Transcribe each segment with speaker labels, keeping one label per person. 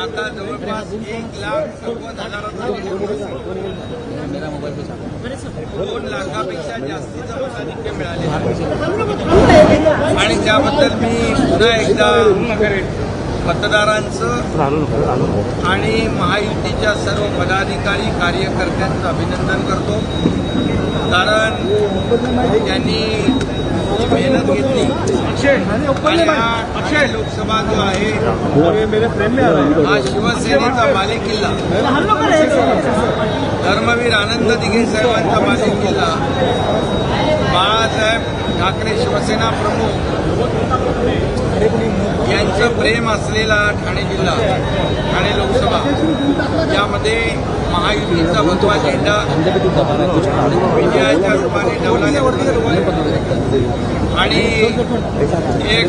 Speaker 1: आता जवळपास एक लाख सव्वीस हजाराचा दोन लाखापेक्षा जास्तीचं मताधिक्य मिळाले. आणि त्याबद्दल मी पुन्हा एकदा मतदारांचं आणि महायुतीच्या सर्व पदाधिकारी कार्यकर्त्यांचं अभिनंदन करतो. कारण त्यांनी मेहनत घेतली. हा लोकसभा जो आहे हा. शिवसेनेचा बालेकिल्ला धर्मवीर आनंद दिघे साहेबांचा बालेकिल्ला बाळासाहेब ठाकरे शिवसेना प्रमुख यांचं प्रेम असलेला ठाणे जिल्हा ठाणे लोकसभा यामध्ये महायुतीचा भगवा झेंडा विजयाच्या रूपाने डवलाण्यावरती आणि एक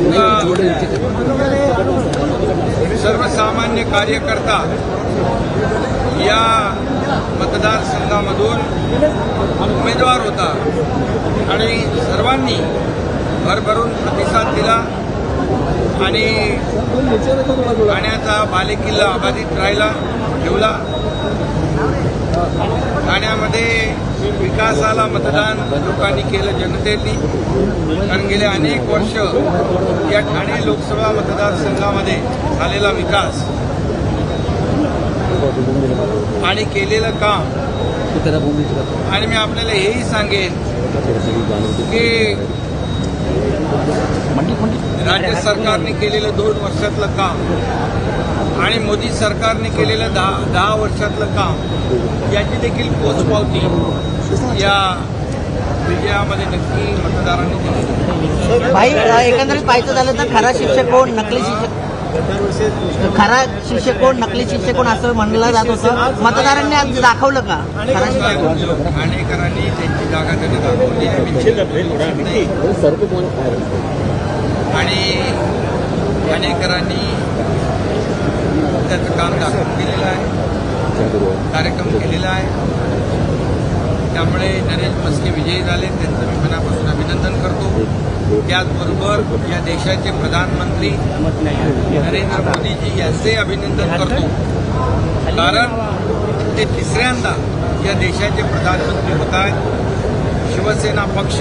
Speaker 1: सर्वसामान्य कार्यकर्ता या मतदारसंघामधून उमेदवार होता. आणि सर्वांनी भरभरून प्रतिसाद दिला. आणि ठाण्याचा बालेकिल्ला अबाधित राहिला ठेवला. ठाण्यामध्ये विकासाला मतदान लोकांनी केलं जनतेनी. कारण गेले अनेक वर्ष या ठाणे लोकसभा मतदारसंघामध्ये झालेला विकास आणि केलेलं काम. आणि मी आपल्याला हेही सांगेन की राज्य सरकारने केलेलं दोन वर्षातलं काम आणि मोदी सरकारने केलेलं दहा दहा वर्षातलं काम याची देखील पोचपावती या विजयामध्ये नक्की मतदारांनी
Speaker 2: भाई एकंदरीत पाहायचं झालं तर खरा शिक्षक कोण? नकली शिक्षक? खरा शिक्षक कोण नकली शिक्षक कोण असं म्हणलं जात होतं. मतदारांनी आज दाखवलं का?
Speaker 1: ठाणेकरांनी त्यांची जागा त्यांनी दाखवली. आणि ठाणेकरांनी त्याचं काम दाखवून दिलेलं आहे. कार्यक्रम केलेला आहे. त्यामुळे नरेंद्र मस्के विजयी झाले. त्यांचं मी मनापासून अभिनंदन करतो. त्याचबरोबर या देशाचे प्रधानमंत्री नरेंद्र मोदीजी यांचे अभिनंदन करतो. कारण ते तिसऱ्यांदा या देशाचे प्रधानमंत्री होत आहेत शिवसेना पक्ष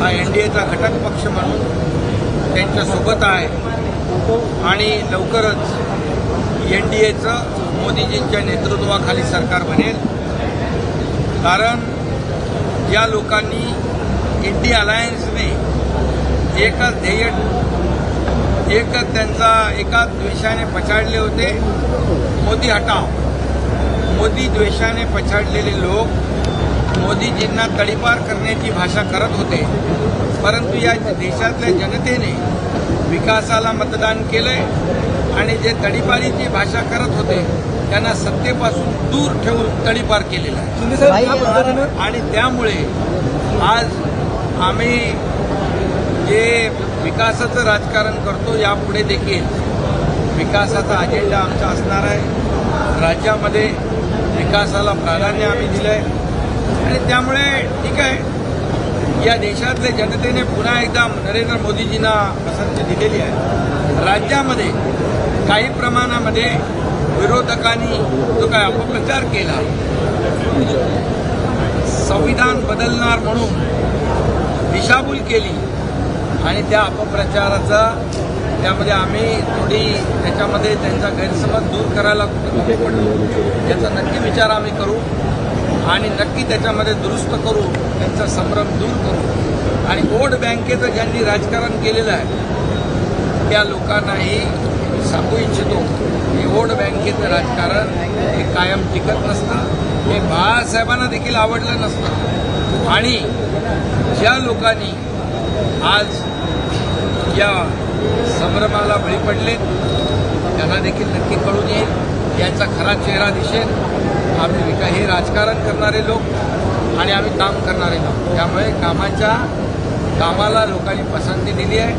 Speaker 1: हा एन डी एचा घटक पक्ष म्हणून त्यांच्यासोबत आहे. आणि लवकरच एन डी एचं मोदीजींच्या नेतृत्वाखाली सरकार बनेल. कारण या लोकांनी इंडी अलायन्सने एकच ध्येय एकच त्यांचा एकाच द्वेषाने पछाडले होते. मोदी हटाव. मोदी द्वेषाने पछाडलेले लोक मोदीजींना तडीपार करण्याची भाषा करत होते. परंतु या देशातल्या जनतेने विकासाला मतदान केलंय आणि जे तडीपारीची भाषा करत होते त्यांना सत्तेपासून दूर ठेवून तडीपार केलेला आहे. आणि त्यामुळे आज आम्ही जे विकासाचं राजकारण करतो यापुढे देखील विकासाचा अजेंडा आमचा असणार आहे. राज्यामध्ये विकासाला प्राधान्य आम्ही दिलं आहे आणि त्यामुळे ठीक आहे. या देशातल्या जनतेने पुन्हा एकदा नरेंद्र मोदीजींना पसंती दिलेली आहे. राज्यामध्ये काही प्रमाणामध्ये विरोधकांनी जो काय अपप्रचार केला संविधान बदलणार म्हणून दिशाभूल केली आणि त्या अपप्रचाराचा त्यामध्ये आम्ही थोडी त्याच्यामध्ये त्यांचा गैरसमज दूर करायला कुठं कमी पडलो याचा नक्की विचार आम्ही करू आणि नक्की त्याच्यामध्ये दुरुस्त करू त्यांचा संभ्रम दूर करू. आणि वोट बँकेचं ज्यांनी राजकारण केलेलं आहे त्या लोकांनाही सांगू इच्छितो वोट बँकेचं राजकारण हे कायम टिकत नसतं. हे बाळासाहेबांना देखील आवडलं नसतं. आणि ज्या लोकांनी आज या संभ्रमाला बळी पडले त्यांना देखील नक्की कळून येईल याचा खरा चेहरा दिसेल. आम्ही विका हे राजकारण करणारे लोक आणि आम्ही काम करणारे लोक. त्यामुळे कामाच्या कामाला लोकांनी पसंती दिली आहे.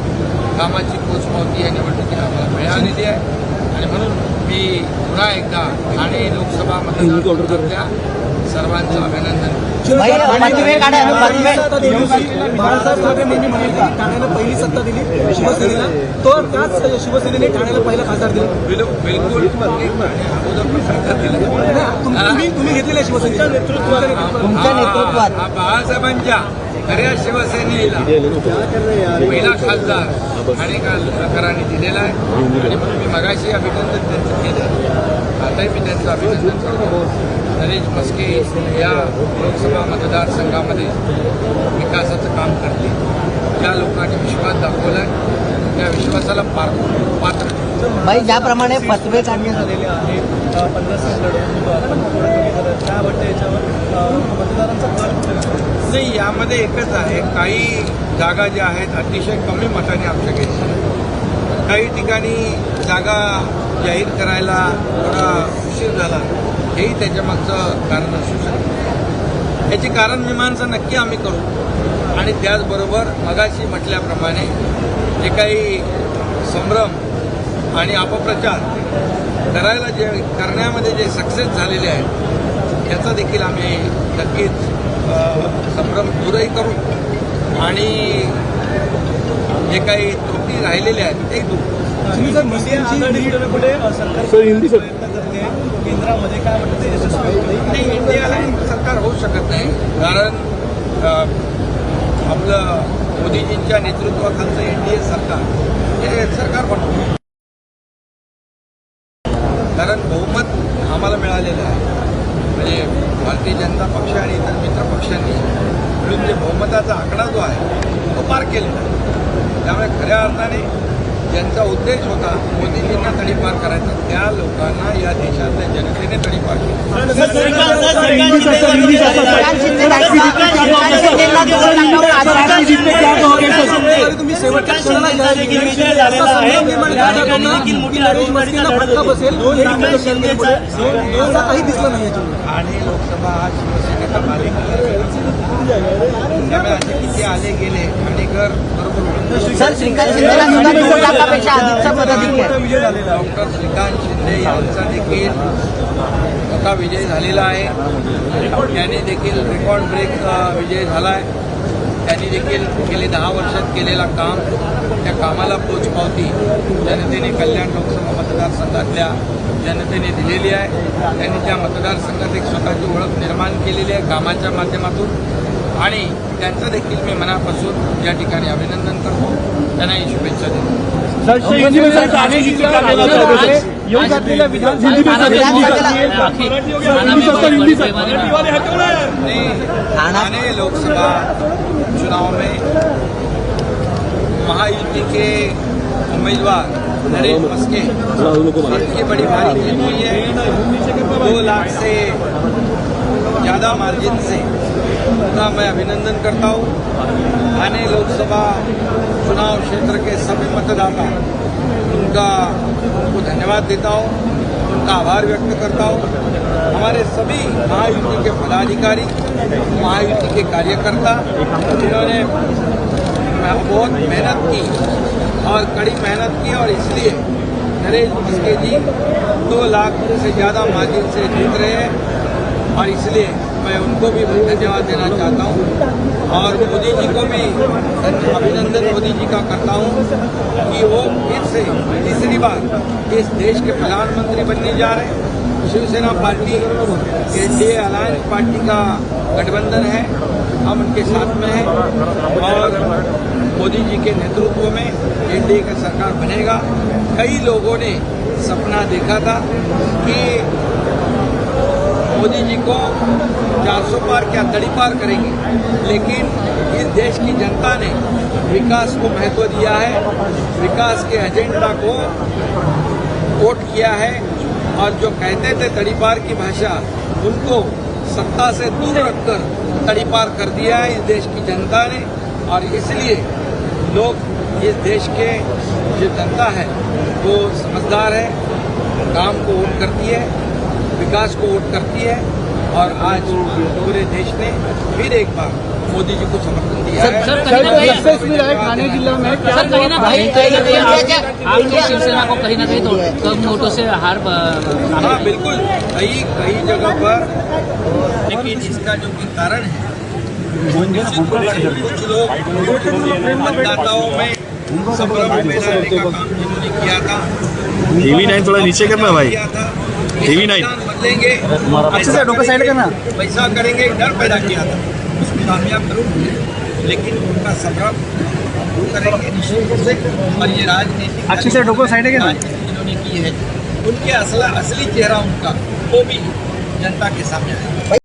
Speaker 1: कामाची पोचपावती या निवडणुकीला आम्हाला मिळालेली आहे. आणि म्हणून मी पुन्हा एकदा ठाणे लोकसभा मतदारसंघातल्या सर्वांचं अभिनंदन.
Speaker 3: बाळासाहेब की ठाण्याला पहिली सत्ता दिली शिवसेनेला तो त्याच शिवसेनेने ठाण्याला पहिला खासदार दिला
Speaker 1: बिलकुल
Speaker 3: तुम्ही घेतलेल्या शिवसेनेच्या नेतृत्वात
Speaker 1: हा बाळासाहेबांच्या खऱ्या शिवसेनेला पहिला खासदार ठाणेकरांनी दिलेला आहे. आणि म्हणून मी मगाशी अभिनंदन त्यांचं केलं. आताही मी त्यांचं अभिनंदन करतो. नरेश मस्के या लोकसभा मतदारसंघामध्ये विकासाचं काम करते ज्या लोकांनी विश्वास दाखवला आहे त्या विश्वासाला पार पात्र
Speaker 2: भाई ज्याप्रमाणे फतवे काढण्यात
Speaker 3: झालेले आहेत
Speaker 1: नाही यामध्ये एकच आहे. काही जागा ज्या आहेत अतिशय कमी मताने आमच्या घेतल्या काही ठिकाणी जागा जाहीर करायला थोडा उशीर झाला हेही त्याच्यामागचं कारण असू शकतं. याची कारण मीमांसा नक्की आम्ही करू. आणि त्याचबरोबर मगाशी म्हटल्याप्रमाणे जे काही संभ्रम आणि अपप्रचार करायला जे करण्यामध्ये जे सक्सेस झालेले आहेत याचा देखील आम्ही नक्कीच संभ्रम दूरही करू. आणि जे काही त्रुटी राहिलेल्या आहेत ते दूर.
Speaker 3: केंद्रामध्ये काय
Speaker 1: नाही सरकार होऊ शकत नाही. कारण आपलं मोदीजींच्या नेतृत्वाखालचं एनडीए सरकार हे सरकार बनतं कारण बहुमत आम्हाला मिळालेलं आहे म्हणजे भारतीय जनता पक्ष आणि इतर मित्र पक्षांनी मिळून जे बहुमताचा आकडा जो आहे तो पार केलेला आहे. त्यामुळे खऱ्या अर्थाने ज्यांचा उद्देश होता मोदीजींना तडीपार करायचा त्या लोकांना या देशातल्या जनतेने तडीपार
Speaker 3: तुम्ही शेवटच्या बसेल काही दिसलं नाही
Speaker 1: ठाणे लोकसभा हा शिवसेनेचा मालिका. किती आले गेले ठाणेकर बरोबर
Speaker 2: लाखापेक्षा अधिकचा आहे.
Speaker 3: आहे.
Speaker 1: डॉक्टर श्रीकांत शिंदे यांचा देखील मोठा विजय झालेला आहे. त्यांनी देखील रेकॉर्ड ब्रेक विजय झाला आहे त्यांनी देखील गेले दहा वर्षात केलेला काम त्या कामाला पोचपावती जनतेने कल्याण लोकसभा मतदारसंघातल्या जनतेने दिलेली आहे. त्यांनी त्या मतदारसंघात एक स्वतःची ओळख निर्माण केलेली आहे कामाच्या माध्यमातून. आणि त्यांचं देखील मी मनापासून या ठिकाणी अभिनंदन करतो. त्यांनाही शुभेच्छा ठाणे लोकसभा चुनाव में महायुति के उम्मीदवार नरेश मस्के इतनी बड़ी भारी जीत हुई है दो लाख से ज़्यादा मार्जिन से उनका मैं अभिनंदन करता हूँ। ठाणे लोकसभा चुनाव क्षेत्र के सभी मतदाता, उनका उनको धन्यवाद देता हूँ, उनका आभार व्यक्त करता हूँ। हमारे सभी महायुति के पदाधिकारी, महायुति के कार्यकर्ता, जिन्होंने बहुत मेहनत की और कड़ी मेहनत की और इसलिए नरेश मस्के जी दो लाख से ज़्यादा मार्जिन से जीत रहे हैं और इसलिए मैं उनको भी धन्यवाद देना चाहता हूँ और मोदी जी को भी अभिनंदन मोदी जी का करता हूँ कि वो फिर से तीसरी बार इस देश के प्रधानमंत्री बनने जा रहे हैं। Shiv Sena party NDA alliance party का गठबंधन है, हम उनके साथ में हैं और मोदी जी के नेतृत्व में एनडीए का सरकार बनेगा। कई लोगों ने सपना देखा था कि मोदी जी को 400 पार क्या दड़ी पार करेंगे? लेकिन इस देश की जनता ने विकास को महत्व दिया है, विकास के एजेंडा को वोट किया है, और जो कहते थे तड़ी पार की भाषा, उनको सत्ता से दूर रखकर तड़ी पार कर दिया है इस देश की जनता ने, और इसलिए लोग इस देश के जो जनता है, वो समझदार है, काम को वोट करती है। विकास को वोट करती है और आज पूरे देश ने फिर एक बार मोदी जी को समर्थन दिया
Speaker 4: सर, कहीं
Speaker 3: सक्सेस मिला है ठाणे जिला में क्या
Speaker 4: सर कहीं ना
Speaker 2: भाई,
Speaker 4: आप- शिवसेना को कहीं ना कहीं तो कम वोटों से हार
Speaker 1: हाँ बिल्कुल। कई कई जगह पर लेकिन इसका जो कि कारण है कुछ लोग मतदाताओं में संभ्रम फैलाने का काम जिन्होंने किया था
Speaker 5: टीवी नाइन थोड़ा नीचे करना भाई। TV nine.
Speaker 1: बदलेंगे
Speaker 3: अच्छे से डोका साइड करना।
Speaker 1: पैसा करेंगे डर पैदा किया था। उसको कामयाब करूँ लेकिन उनका संभ्रम करेंगे। और ये राजनीति
Speaker 3: अच्छे से डोको साइड है ना?
Speaker 1: जिन्होंने की है उनके असला असली चेहरा उनका वो भी जनता के सामने आएगा।